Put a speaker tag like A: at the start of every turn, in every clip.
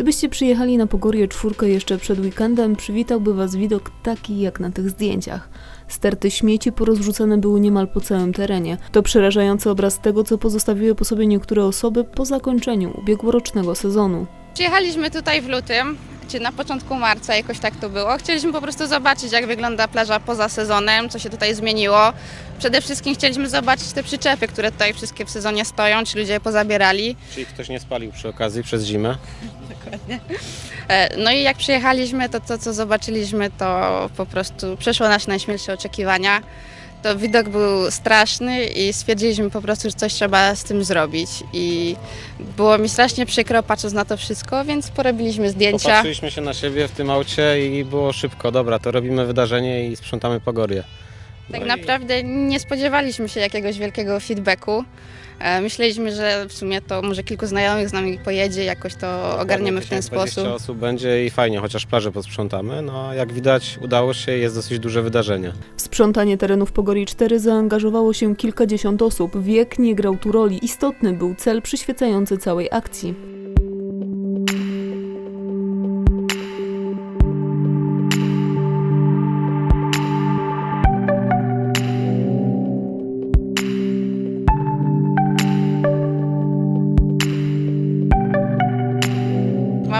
A: Gdybyście przyjechali na Pogorje czwórkę jeszcze przed weekendem, przywitałby Was widok taki jak na tych zdjęciach. Sterty śmieci porozrzucane były niemal po całym terenie. To przerażający obraz tego, co pozostawiły po sobie niektóre osoby po zakończeniu ubiegłorocznego sezonu.
B: Przyjechaliśmy tutaj w lutym, czy na początku marca, jakoś tak to było. Chcieliśmy po prostu zobaczyć, jak wygląda plaża poza sezonem, co się tutaj zmieniło. Przede wszystkim chcieliśmy zobaczyć te przyczepy, które tutaj wszystkie w sezonie stoją, czy ludzie je pozabierali.
C: Czy ich ktoś nie spalił przy okazji przez zimę?
B: E, No i jak przyjechaliśmy, to to, co zobaczyliśmy, to po prostu przeszło nasze najśmielsze oczekiwania. To widok był straszny i stwierdziliśmy po prostu, że coś trzeba z tym zrobić. I było mi strasznie przykro patrząc na to wszystko, więc porobiliśmy zdjęcia.
C: Popatrzyliśmy się na siebie w tym aucie i było szybko. Dobra, to robimy wydarzenie i sprzątamy Pogorię.
B: Tak
C: No
B: naprawdę nie spodziewaliśmy się jakiegoś wielkiego feedbacku. E, Myśleliśmy, że w sumie to może kilku znajomych z nami pojedzie, jakoś to ogarniemy w ten
C: 10-20
B: sposób.
C: osób będzie i fajnie, chociaż plażę posprzątamy. No jak widać udało się, jest dosyć duże wydarzenie.
A: W sprzątanie terenów Pogori 4 zaangażowało się kilkadziesiąt osób. Wiek nie grał tu roli. Istotny był cel przyświecający całej akcji.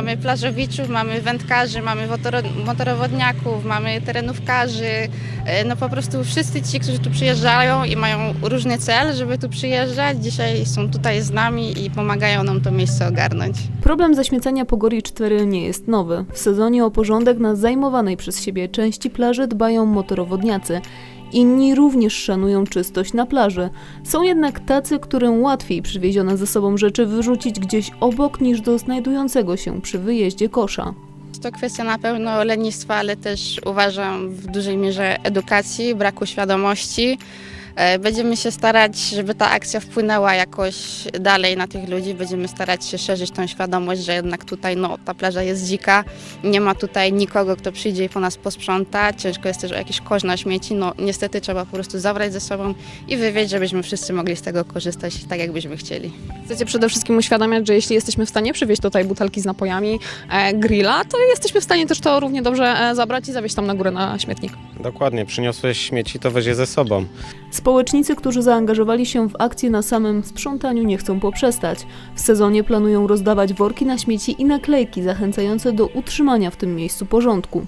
B: Mamy plażowiczów, mamy wędkarzy, mamy motorowodniaków, mamy terenówkarzy. E, No po prostu wszyscy ci, którzy tu przyjeżdżają i mają różny cel, żeby tu przyjeżdżać, dzisiaj są tutaj z nami i pomagają nam to miejsce ogarnąć.
A: Problem zaśmiecania Pogori 4 nie jest nowy. W sezonie o porządek na zajmowanej przez siebie części plaży dbają motorowodniacy. Inni również szanują czystość na plaży. Są jednak tacy, którym łatwiej przywiezione ze sobą rzeczy wyrzucić gdzieś obok niż do znajdującego się przy wyjeździe kosza.
B: To kwestia na pewno lenistwa, ale też uważam w dużej mierze edukacji, braku świadomości. E, Będziemy się starać, żeby ta akcja wpłynęła jakoś dalej na tych ludzi. Będziemy starać się szerzyć tą świadomość, że jednak tutaj no, ta plaża jest dzika. Nie ma tutaj nikogo, kto przyjdzie i po nas posprząta. Ciężko jest też o jakiś kosz na śmieci. No niestety trzeba po prostu zabrać ze sobą i wywieźć, żebyśmy wszyscy mogli z tego korzystać tak, jakbyśmy chcieli.
D: Chcecie przede wszystkim uświadamiać, że jeśli jesteśmy w stanie przywieźć tutaj butelki z napojami, e, grilla, to jesteśmy w stanie też to równie dobrze e, zabrać i zawieźć tam na górę na śmietnik.
C: Dokładnie, przyniosłeś śmieci, to weź je ze sobą.
A: Społecznicy, którzy zaangażowali się w akcję na samym sprzątaniu, nie chcą poprzestać. W sezonie planują rozdawać worki na śmieci i naklejki zachęcające do utrzymania w tym miejscu porządku.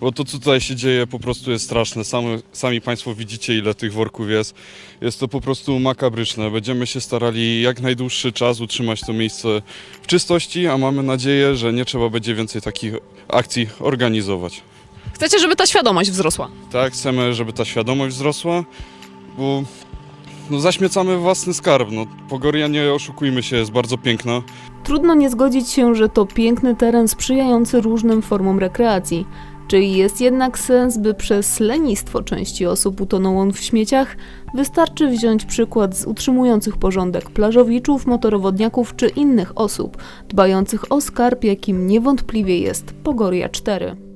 E: Bo to, co tutaj się dzieje, po prostu jest straszne. Sami, sami Państwo widzicie, ile tych worków jest. Jest to po prostu makabryczne. Będziemy się starali jak najdłuższy czas utrzymać to miejsce w czystości, a mamy nadzieję, że nie trzeba będzie więcej takich akcji organizować.
D: Chcecie, żeby ta świadomość wzrosła.
E: Tak, chcemy, żeby ta świadomość wzrosła, bo no, zaśmiecamy własny skarb. No, Pogoria, nie oszukujmy się, jest bardzo piękna.
A: Trudno nie zgodzić się, że to piękny teren sprzyjający różnym formom rekreacji. Czy jest jednak sens, by przez lenistwo części osób utonął on w śmieciach? Wystarczy wziąć przykład z utrzymujących porządek plażowiczów, motorowodniaków czy innych osób, dbających o skarb, jakim niewątpliwie jest Pogoria 4.